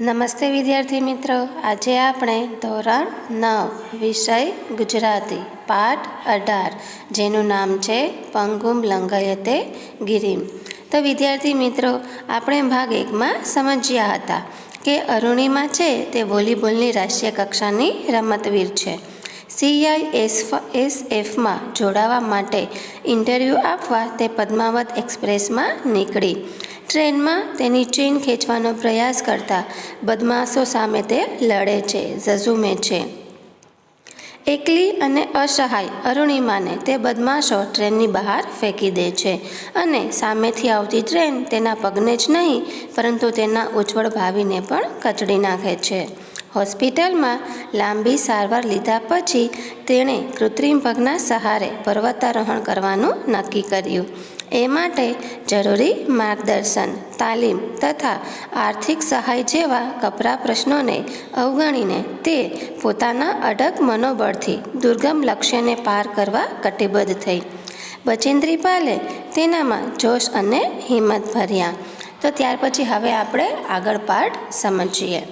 નમસ્તે વિદ્યાર્થી મિત્રો. આજે આપણે ધોરણ નવ, વિષય ગુજરાતી, પાઠ અઢાર, જેનું નામ છે પંગુમ લંગયતે ગિરિમ. તો વિદ્યાર્થી મિત્રો, આપણે ભાગ એકમાં સમજ્યા હતા કે અરુણિમા છે તે વોલીબોલની રાષ્ટ્રીય કક્ષાની રમતવીર છે. સીઆઈ એસ એસ એફમાં જોડાવા માટે ઇન્ટરવ્યૂ આપવા તે પદ્માવત એક્સપ્રેસમાં નીકળી. ટ્રેનમાં તેની ચેન ખેંચવાનો પ્રયાસ કરતા બદમાશો સામે તે લડે છે, ઝઝુમે છે. એકલી અને અસહાય અરુણિમાને તે બદમાશો ટ્રેનની બહાર ફેંકી દે છે અને સામેથી આવતી ટ્રેન તેના પગને જ નહીં, પરંતુ તેના ઉજ્જવળ ભાવિને પણ કચડી નાખે છે. હોસ્પિટલમાં લાંબી સારવાર લીધા પછી તેણે કૃત્રિમ પગના સહારે પર્વતારોહણ કરવાનું નક્કી કર્યું. એ માટે જરૂરી માર્ગદર્શન, તાલીમ તથા આર્થિક સહાય જેવા કપરા પ્રશ્નોને અવગણીને તે પોતાના અડગ મનોબળથી દુર્ગમ લક્ષ્યને પાર કરવા કટિબદ્ધ થઈ. બચેન્દ્રી પાલે તેનામાં જોશ અને હિંમત ભર્યા. તો ત્યાર પછી હવે આપણે આગળ પાઠ સમજીએ.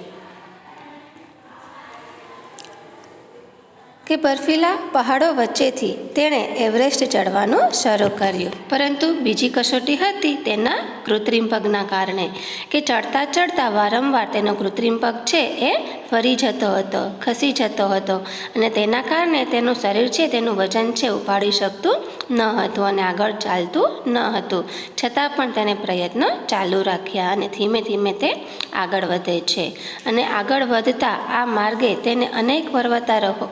કે બર્ફીલા પહાડો વચ્ચેથી તેણે એવરેસ્ટ ચડવાનું શરૂ કર્યું. પરંતુ બીજી કસોટી હતી તેના કૃત્રિમ પગના કારણે, કે ચડતા ચડતા વારંવાર તેનો કૃત્રિમ પગ છે એ ફરી જતો હતો, ખસી જતો હતો અને તેના કારણે તેનું શરીર છે તેનું વજન છે ઉપાડી શકતું ન હતું અને આગળ ચાલતું ન હતું. છતાં પણ તેને પ્રયત્ન ચાલુ રાખ્યા અને ધીમે ધીમે તે આગળ વધે છે. અને આગળ વધતા આ માર્ગે તેને અનેક પર્વતારોહકો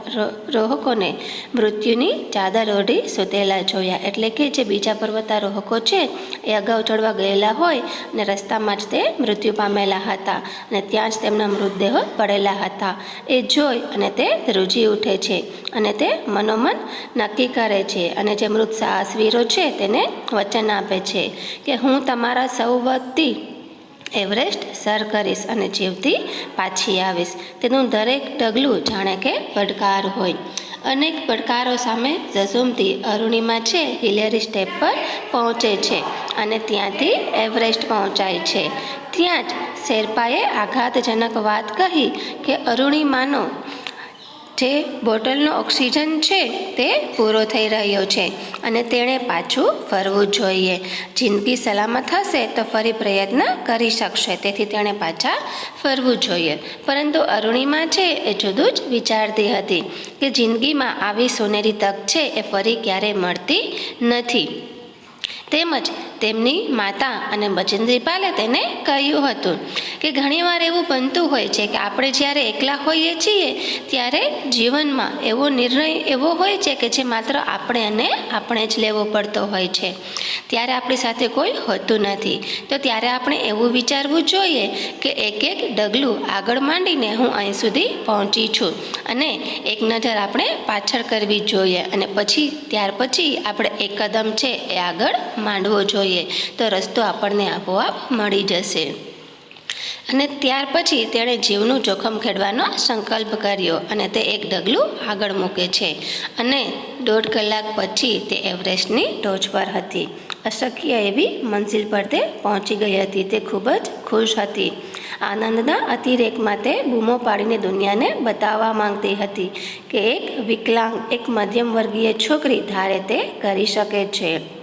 રોહકોને મૃત્યુની ચાદર ઓઢી સૂતેલા જોયા. એટલે કે જે બીજા પર્વતારોહકો છે, એ અગાઉ ચડવા ગયેલા હોય અને રસ્તામાં જ તે મૃત્યુ પામેલા હતા અને ત્યાં જ તેમના મૃતદેહો પડેલા હતા. એ જોઈ અને તે ધ્રુજી ઉઠે છે અને તે મનોમન નક્કી કરે છે અને જે મૃત સાહસવીરો છે, તેને વચન આપે છે કે હું તમારા સૌ વતી એવરેસ્ટ સર કરીશ અને જીવતી પાછી આવીશ. તેનું દરેક ડગલું જાણે કે પડકાર હોય. અનેક પડકારો સામે ઝઝુમતી અરુણિમા છે, હિલેરી સ્ટેપ પર પહોંચે છે અને ત્યાંથી એવરેસ્ટ પહોંચાય છે. ત્યાં જ શેરપાએ આઘાતજનક વાત કહી કે અરુણિમાનો જે બોટલનો ઓક્સિજન છે તે પૂરો થઈ રહ્યો છે અને તેણે પાછું ફરવું જોઈએ. જિંદગી સલામત હશે તો ફરી પ્રયત્ન કરી શકશે. તેથી તેણે પાછા ફરવું જોઈએ. પરંતુ અરુણિમા છે એ જુદું જ વિચારતી હતી કે જિંદગીમાં આવી સોનેરી તક છે એ ફરી ક્યારેય મળતી નથી. તેમજ તેમની માતા અને બચેન્દ્રીપાલે તેને કહ્યું હતું કે ઘણીવાર એવું બનતું હોય છે કે આપણે જ્યારે એકલા હોઈએ છીએ, ત્યારે જીવનમાં એવો નિર્ણય એવો હોય છે કે જે માત્ર આપણે અને આપણે જ લેવો પડતો હોય છે. ત્યારે આપણી સાથે કોઈ હોતું નથી. તો ત્યારે આપણે એવું વિચારવું જોઈએ કે એક એક ડગલું આગળ માંડીને હું અહીં સુધી પહોંચી છું અને એક નજર આપણે પાછળ કરવી જોઈએ અને પછી, ત્યાર પછી આપણે એક કદમ છે એ આગળ માંડવો જોઈએ. તો રસ્તો આપણને આપોઆપ મળી જશે. અને ત્યાર પછી તેણે જીવનું જોખમ ખેડવાનો સંકલ્પ કર્યો અને તે એક ડગલું આગળ મૂકે છે અને દોઢ કલાક પછી તે એવરેસ્ટની ટોચ પર હતી. અશક્ય એવી મંઝિલ પર તે પહોંચી ગઈ હતી. તે ખૂબ જ ખુશ હતી. આનંદના અતિરેકમાં તે બૂમો પાડીને દુનિયાને બતાવવા માંગતી હતી કે એક વિકલાંગ, એક મધ્યમ વર્ગીય છોકરી ધારે તે કરી શકે છે.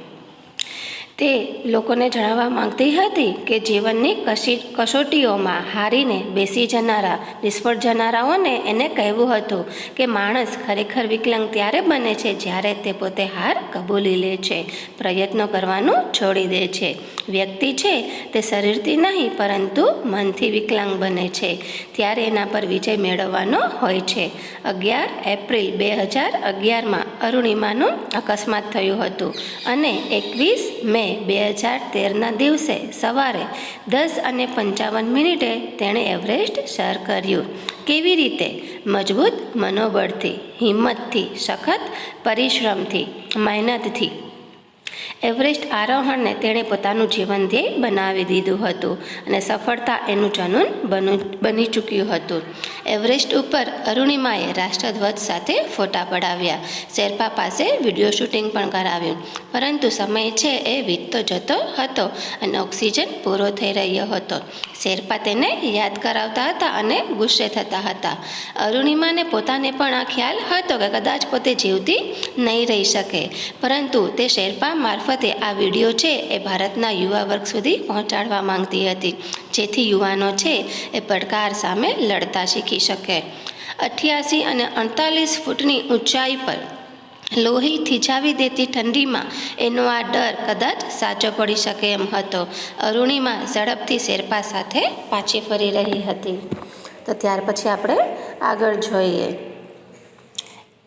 તે લોકોને જણાવવા માંગતી હતી કે જીવનની કશી, કસોટીઓમાં હારીને બેસી જનારા, નિષ્ફળ જનારાઓને એને કહેવું હતું કે માણસ ખરેખર વિકલાંગ ત્યારે બને છે જ્યારે તે પોતે હાર કબૂલી લે છે, પ્રયત્નો કરવાનું છોડી દે છે. વ્યક્તિ છે તે શરીરથી નહીં, પરંતુ મનથી વિકલાંગ બને છે, ત્યારે એના પર વિજય મેળવવાનો હોય છે. અગિયાર એપ્રિલ બે હજાર અગિયારમાં અરુણિમાનું અકસ્માત થયું હતું અને એકવીસ મે બે હજાર તેરના દિવસે સવારે દસ અને પંચાવન મિનિટે તેણે એવરેસ્ટ સર કર્યું. કેવી રીતે? મજબૂત મનોબળથી, હિંમતથી, સખત પરિશ્રમથી, મહેનતથી. એવરેસ્ટ આરોહણને તેણે પોતાનું જીવન ધ્યેય બનાવી દીધું હતું અને સફળતા એનું જનૂન બનુ ચૂક્યું હતું. એવરેસ્ટ ઉપર અરુણિમાએ રાષ્ટ્રધ્વજ સાથે ફોટા પડાવ્યા. શેરપા પાસે વીડિયો શૂટિંગ પણ કરાવ્યું. પરંતુ સમય છે એ વીતતો જતો હતો અને ઓક્સિજન પૂરો થઈ રહ્યો હતો. શેરપા તેને યાદ કરાવતા હતા અને ગુસ્સે થતા હતા. અરુણિમાને પોતાને પણ આ ખ્યાલ હતો કે કદાચ પોતે જીવતી નહીં રહી શકે. પરંતુ તે શેરપા મારફતે આ વીડિયો છે એ ભારતના યુવા વર્ગ સુધી પહોંચાડવા માંગતી હતી. જેથી યુવાનો છે એ પડકાર સામે લડતા શીખી શકે. અઠ્યાસી અને અડતાલીસ ફૂટની ઊંચાઈ પર લોહી થીજાવી દેતી ઠંડીમાં એનો આ ડર કદાચ સાચો પડી શકે એમ હતો. અરુણિમા ઝડપથી શેરપા સાથે પાછી ફરી રહી હતી. તો ત્યાર પછી આપણે આગળ જોઈએ.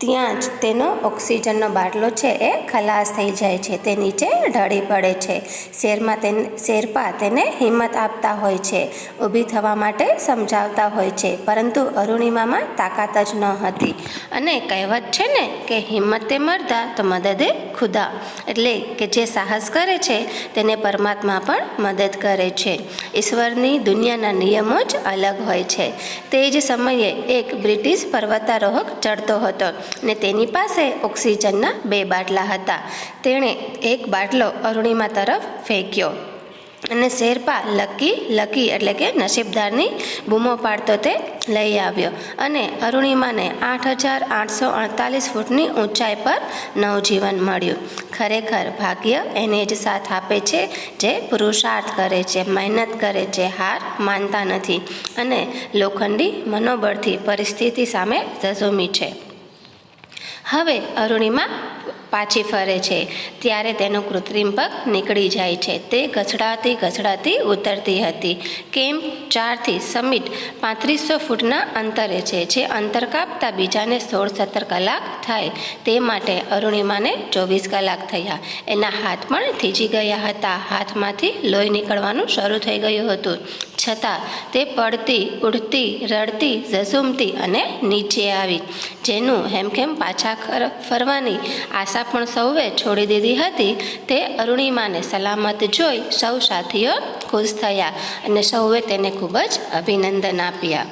ત્યાં જ તેનો ઓક્સિજનનો બાટલો છે એ ખલાસ થઈ જાય છે. તે નીચે ઢળી પડે છે. શેરમાં તેને, શેરપા તેને હિંમત આપતા હોય છે, ઊભી થવા માટે સમજાવતા હોય છે, પરંતુ અરુણિમામાં તાકાત જ ન હતી. અને કહેવત છે ને કે હિંમતે મરદા તો મદદે ખુદા. એટલે કે જે સાહસ કરે છે, તેને પરમાત્મા પણ મદદ કરે છે. ઈશ્વરની દુનિયાના નિયમો જ અલગ હોય છે. તે જ સમયે એક બ્રિટિશ પર્વતારોહક ચડતો હતો. ને તેની પાસે ઓક્સિજનના બે બાટલા હતા. તેણે એક બાટલો અરુણિમા તરફ ફેંક્યો અને શેરપા લકી લકી એટલે કે નસીબદારની બૂમો પાડતો તે લઈ આવ્યો અને અરુણિમાને આઠ હજાર આઠસો અડતાલીસ ફૂટની ઊંચાઈ પર નવજીવન મળ્યું. ખરેખર ભાગ્ય એને જ સાથ આપે છે જે પુરુષાર્થ કરે છે, મહેનત કરે છે, હાર માનતા નથી અને લોખંડી મનોબળથી પરિસ્થિતિ સામે ઝઝૂમી છે. હવે અરુણિમા પાછી ફરે છે. ત્યારે તેનો કૃત્રિમ પગ નીકળી જાય છે. તે ઘસડાતી ઘસડાતી ઉતરતી હતી. કેમ્પ ચારથી સમિટ પાંત્રીસો ફૂટના અંતરે છે, જે અંતર કાપતા બીજાને સોળ સત્તર કલાક થાય. તે માટે અરુણિમાને ચોવીસ કલાક થયા. એના હાથ પણ થીજી ગયા હતા. હાથમાંથી લોહી નીકળવાનું શરૂ થઈ ગયું હતું. છતાં તે પડતી, ઉડતી, રડતી, ઝઝુમતી અને નીચે આવી. જેનું હેમખેમ પાછા ફરવાની આશા પણ સૌએ છોડી દીધી હતી. તે અરુણિમાને સલામત જોઈ સૌ સાથીઓ ખુશ થયા અને સૌએ તેને ખૂબ જ અભિનંદન આપ્યા.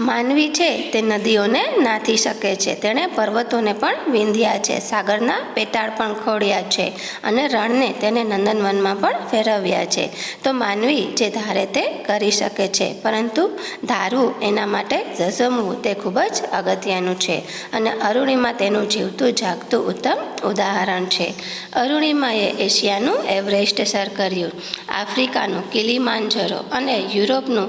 માનવી છે તે નદીઓને નાથી શકે છે. તેણે પર્વતોને પણ વિંધ્યા છે. સાગરના પેટાળ પણ ખોડ્યા છે અને રણને તેને નંદનવનમાં પણ ફેરવ્યા છે. તો માનવી જે ધારે તે કરી શકે છે. પરંતુ ધારવું એના માટે ઝઝમવું તે ખૂબ જ અગત્યનું છે અને અરુણિમા તેનું જીવતું, જાગતું, ઉત્તમ ઉદાહરણ છે. અરુણિમાએ એશિયાનું એવરેસ્ટ સર કર્યું, આફ્રિકાનું કિલીમાંજરો અને યુરોપનું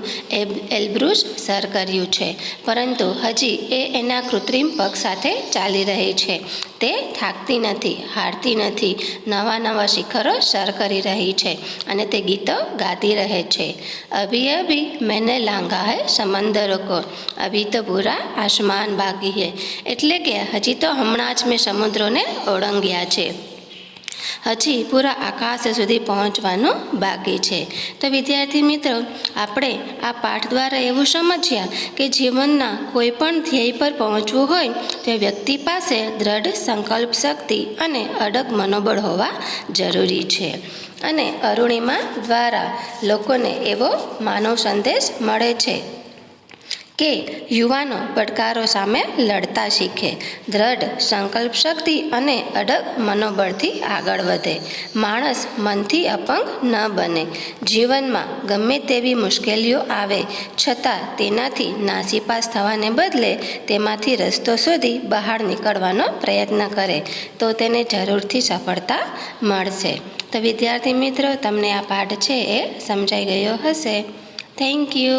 એલ્બ્રુસ સર કર્યું છે. પરંતુ હજી એ એના કૃત્રિમ પગ સાથે ચાલી રહી છે. તે થાકતી નથી, હારતી નથી, નવા નવા શિખરો સર કરી રહી છે અને તે ગીતો ગાતી રહે છે. અભી અભી મેને લાંગા હૈ સમંદરો કો, અભી તો પૂરા આસમાન બાકી હૈ. એટલે કે હજી તો હમણાં જ મેં સમુદ્રોને ઓળંગ્યા છે. હજી પૂરા આકાશ સુધી પહોંચવાનું બાકી છે. તો વિદ્યાર્થી મિત્રો, આપણે આ પાઠ દ્વારા એવું સમજ્યા કે જીવનના કોઈ પણ ધ્યેય પર પહોંચવું હોય, તો વ્યક્તિ પાસે દ્રઢ સંકલ્પ શક્તિ અને અડગ મનોબળ હોવા જરૂરી છે. અને અરુણિમા દ્વારા લોકોને એવો માનવ સંદેશ મળે છે. કે યુવાનો પડકારો સામે લડતા શીખે. દ્રઢ સંકલ્પ શક્તિ અને અડગ મનોબળથી આગળ વધે. માણસ મનથી અપંગ ન બને. જીવનમાં ગમે તેવી મુશ્કેલીઓ આવે, છતાં તેનાથી નાસીપાસ થવાને બદલે તેમાંથી રસ્તો શોધી બહાર નીકળવાનો પ્રયત્ન કરે, તો તેને જરૂરથી સફળતા મળશે. તો વિદ્યાર્થી મિત્રો, તમને આ પાઠ છે એ સમજાઈ ગયો હશે. Thank you